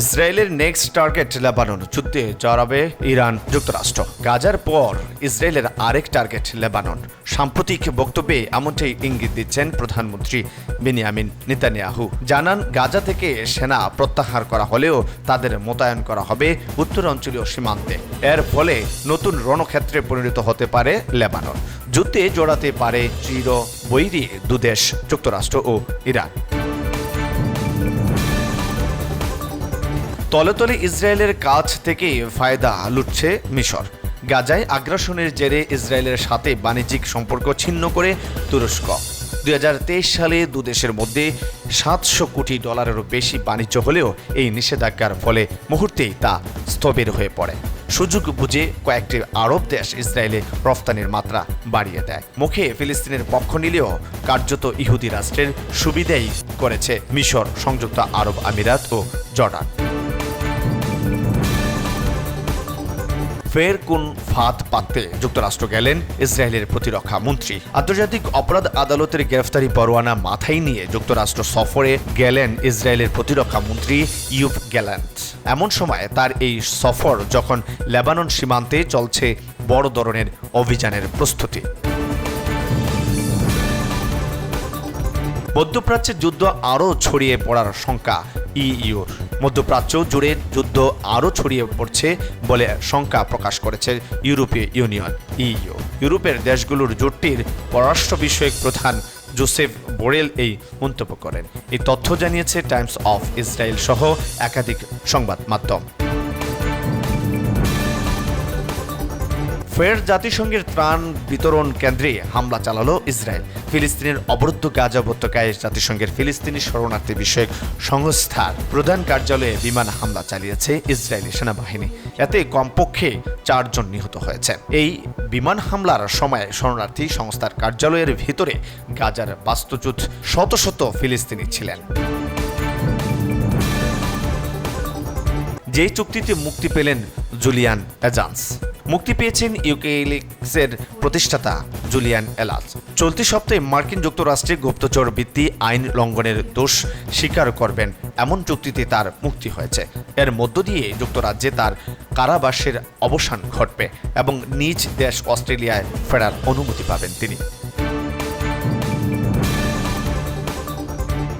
ইসরায়েলের next target Lebanon, যুদ্ধে জড়াবে Iran যুক্তরাষ্ট্র। গাজার পর ইসরায়েলের আরেক টার্গেট লেবানন। সাম্প্রতিক বক্তব্যে এমনটাই ইঙ্গিত দিচ্ছেন প্রধানমন্ত্রী বেনিয়ামিন নেতানিয়াহু। জানান, গাজা থেকে সেনা প্রত্যাহার করা হলেও তাদের মোতায়েন করা হবে উত্তরাঞ্চলীয় সীমান্তে। এর ফলে নতুন রণক্ষেত্রে পরিণত হতে পারে লেবানন। যুদ্ধে জড়াতে পারে চির বৈরী দুদেশ, যুক্তরাষ্ট্র ও ইরান। তলে তলে ইসরায়েলের কাছ থেকে ফায়দা লুটছে মিশর। গাজায় আগ্রাসনের জেরে ইসরায়েলের সাথে বাণিজ্যিক সম্পর্ক ছিন্ন করে তুরস্ক। দু হাজার তেইশ সালে দুদেশের মধ্যে সাতশো কোটি ডলারেরও বেশি বাণিজ্য হলেও এই নিষেধাজ্ঞার ফলে মুহূর্তেই তা স্থবির হয়ে পড়ে। সুযোগ বুঝে কয়েকটি আরব দেশ ইসরায়েলে রফতানির মাত্রা বাড়িয়ে দেয়। মুখে ফিলিস্তিনের পক্ষ নিলেও কার্যত ইহুদি রাষ্ট্রের সুবিধাই করেছে মিশর সংযুক্ত আরব আমিরাত ও জর্ডান। ফের কোন ফাঁদ পাততে যুক্তরাষ্ট্র গেলেন ইসরায়েলের প্রতিরক্ষা মন্ত্রী। আন্তর্জাতিক অপরাধ আদালতের গ্রেফতারি পরোয়ানা মাথায় নিয়ে যুক্তরাষ্ট্র সফরে গেলেন ইসরায়েলের প্রতিরক্ষা মন্ত্রী ইউব গ্যালান্ট। এমন সময় তার এই সফর যখন লেবানন সীমান্তে চলছে বড় ধরনের অভিযানের প্রস্তুতি। মধ্যপ্রাচ্যের যুদ্ধ আরও ছড়িয়ে পড়ার শঙ্কা ইইউর। মধ্যপ্রাচ্য জুড়ে যুদ্ধ আরও ছড়িয়ে পড়ছে বলে শঙ্কা প্রকাশ করেছে ইউরোপীয় ইউনিয়ন, ইইউ। ইউরোপের দেশগুলোর জোটটির পররাষ্ট্র বিষয়ক প্রধান জোসেফ বোরেল এই মন্তব্য করেন। এই তথ্য জানিয়েছে টাইমস অফ ইসরায়েল সহ একাধিক সংবাদ মাধ্যম ফের জাতিসংঘের ত্রাণ বিতরণ কেন্দ্রে হামলা চালালো ইসরায়েল। ফিলিস্তিনের অবরুদ্ধ গাজা উপত্যকায় জাতিসংঘের ফিলিস্তিনি শরণার্থী বিষয়ক সংস্থার প্রধান কার্যালয়ে বিমান হামলা চালিয়েছে ইসরায়েলি সেনাবাহিনী। এতে কমপক্ষে চারজন নিহত হয়েছে। এই বিমান হামলার সময় শরণার্থী সংস্থার কার্যালয়ের ভিতরে গাজার বাস্তুচ্যুত শত শত ফিলিস্তিনি ছিলেন। যে চুক্তিতে মুক্তি পেলেন জুলিয়ান এজান্স মুক্তি পেয়েছেন ইউকেলিক্সের প্রতিষ্ঠাতা জুলিয়ান এলাস চলতি সপ্তাহে মার্কিন যুক্তরাষ্ট্রে গুপ্তচর বৃত্তি আইন লঙ্ঘনের দোষ স্বীকার করবেন এমন চুক্তিতে তার মুক্তি হয়েছে। এর মধ্য দিয়ে যুক্তরাজ্যে তার কারাবাসের অবসান ঘটবে এবং নিজ দেশ অস্ট্রেলিয়ায় ফেরার অনুমতি পাবেন তিনি।